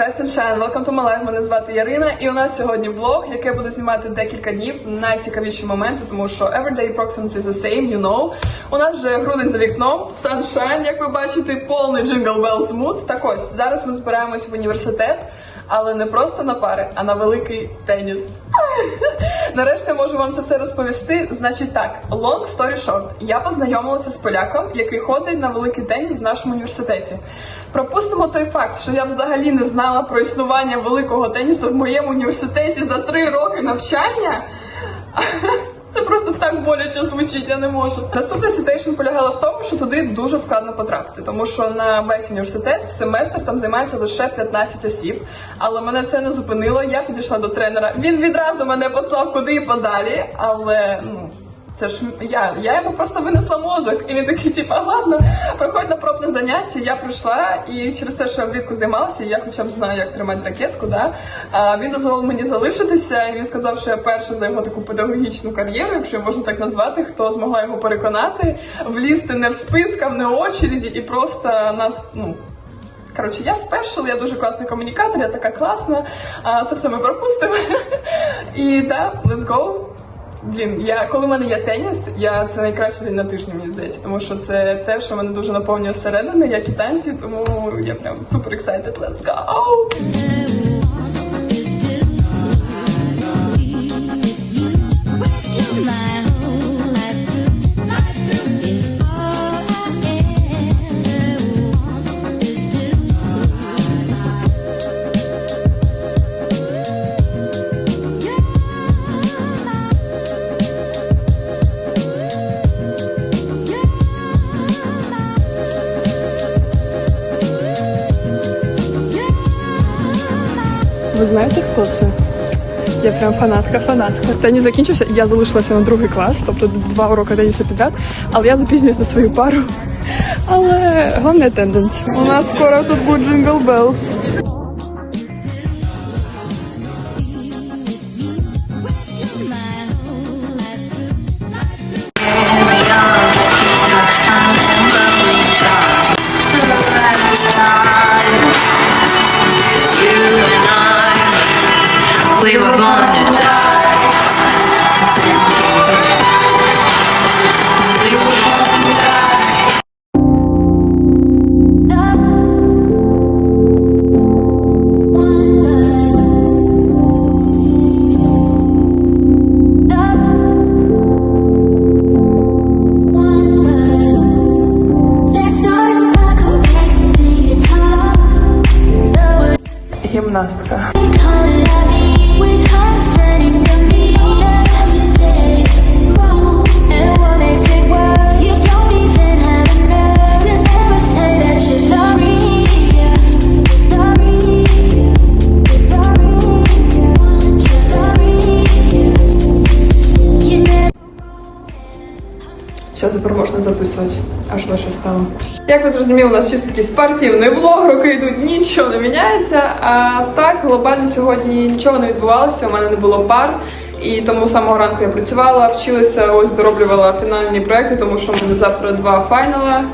Rise and Shine, welcome to my life, мене звати Ярина, і у нас сьогодні влог, який я буду знімати декілька днів, найцікавіші моменти, тому що every day approximately the same, you know. У нас вже грудень за вікном, sunshine, як ви бачите, повний джингл bells mood. Так ось, зараз ми збираємось в університет, але не просто на пари, а на великий теніс. Нарешті можу вам це все розповісти. Значить так, long story short, я познайомилася з поляком, який ходить на великий теніс в нашому університеті. Пропустимо той факт, що я взагалі не знала про існування великого тенісу в моєму університеті за три роки навчання. Це просто так боляче звучить, я не можу. Наступна ситуація полягала в тому, що туди дуже складно потрапити, тому що на весь університет в семестр там займається лише 15 осіб. Але мене це не зупинило. Я підійшла до тренера. Він відразу мене послав куди і подалі, але ну. Це ж я, я йому просто винесла мозок, і він такий, типа, ладно, проходь на пробне заняття. Я прийшла, і через те, що я влітку займалася, я хоча б знаю, як тримати ракетку. Да? А він дозволив мені залишитися, і він сказав, що я перша за його таку педагогічну кар'єру, якщо можна так назвати, хто змогла його переконати, влізти не в списках, не в очереді, і просто нас, ну. Коротше, я спешл, я дуже класний комунікатор, я така класна. А це все ми пропустимо. І так, let's go. Блін, я коли в мене є теніс, я це найкращий день на тижні, мені здається, тому що це те, що мене дуже наповнює зсередини, як і танці, тому я прям супер excited. Let's go! Ви знаєте, хто це? Я прям фанатка, фанатка. Теніс закінчився, я залишилася на другий клас, тобто два уроки тенісу підряд, але я запізнююсь на свою пару. Але головне тенденс. У нас скоро тут буде джингл Bells. Never. Все, тепер можна записувати. Аж лише стало. Як ви зрозуміли, у нас чисто такий спортивний влог, роки йдуть, нічого не міняється. А так, глобально сьогодні нічого не відбувалося, у мене не було пар. І тому самого ранку я працювала, вчилася, ось дороблювала фінальні проекти, тому що у мене завтра два файнала.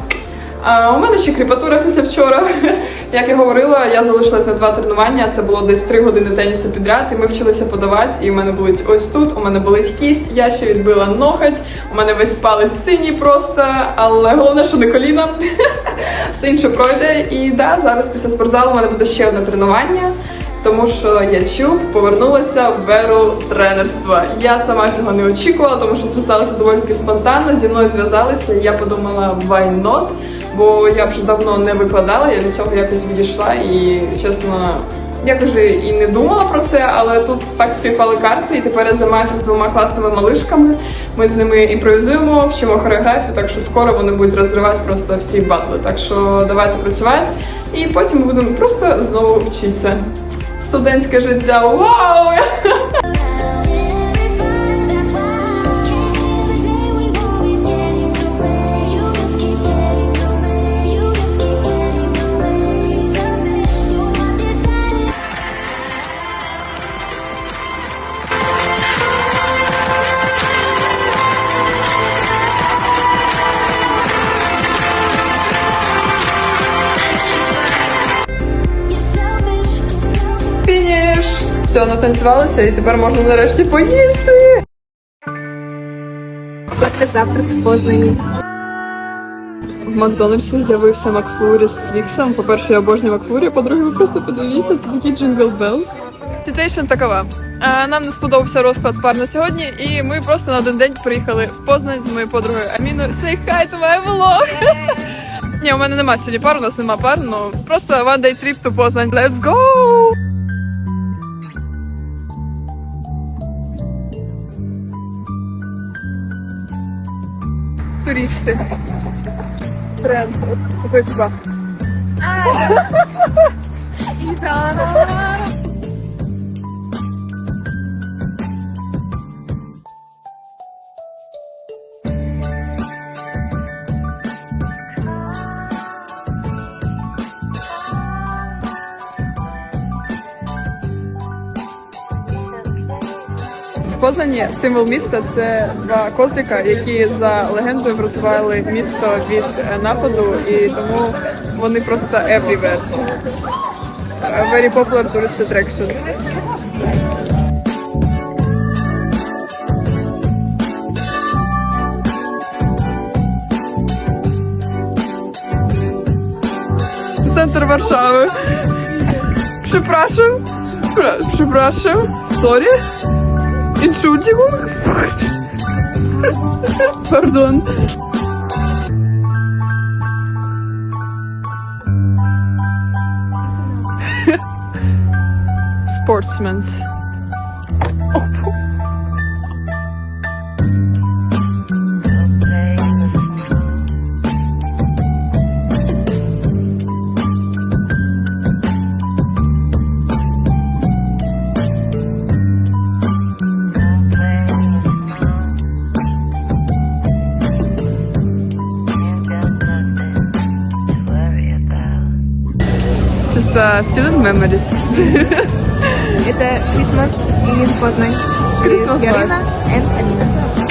А у мене ще кріпатура після вчора. Як я говорила, я залишилась на два тренування. Це було десь три години тенісу підряд, і ми вчилися подавати. І в мене болить ось тут, у мене болить кість, я ще відбила ноготь, у мене весь палець синій просто, але головне, що не коліна. Все інше пройде. І да, зараз після спортзалу у мене буде ще одне тренування. Тому що я чуб повернулася в еру тренерства. Я сама цього не очікувала, тому що це сталося доволі таки спонтанно. Зі мною зв'язалися. і Я подумала, why not? Бо я вже давно не викладала, я від цього якось відійшла і чесно. Я вже і не думала про це, але тут так співпали карти, і тепер я займаюся з двома класними малишками. Ми з ними імпровізуємо, вчимо хореографію, так що скоро вони будуть розривати просто всі батли. Так що давайте працювати, і потім будемо просто знову вчитися. Студентське життя, вау! Все, натанцювалися і тепер можна нарешті поїсти. завтра в Макдональдсі з'явився Макфлурі з Твіксом. По-перше, я обожнюю Макфлурі, по-друге, ви просто подивіться, це такі джингл белс. Ситуейшн такова. Е, Нам не сподобався розклад пар на сьогодні, і ми просто на один день приїхали в Познань з моєю подругою Аміною. Say hi to my vlog! Ні, у мене нема сьогодні пар, у нас нема пар, ну просто one day trip to Познань. Let's go! Туристи. Тренд. Такой типа. В символ міста це два козлика, які за легендою врятували місто від е, нападу, і тому вони просто everywhere. A Very popular tourist attraction. Центр Варшави. Pra- Przepraszam. Sorry. Entschuldigung. Pardon. Sportsmen's. uh, student memories. it's a Christmas in Poznań. Christmas Garina and Alina.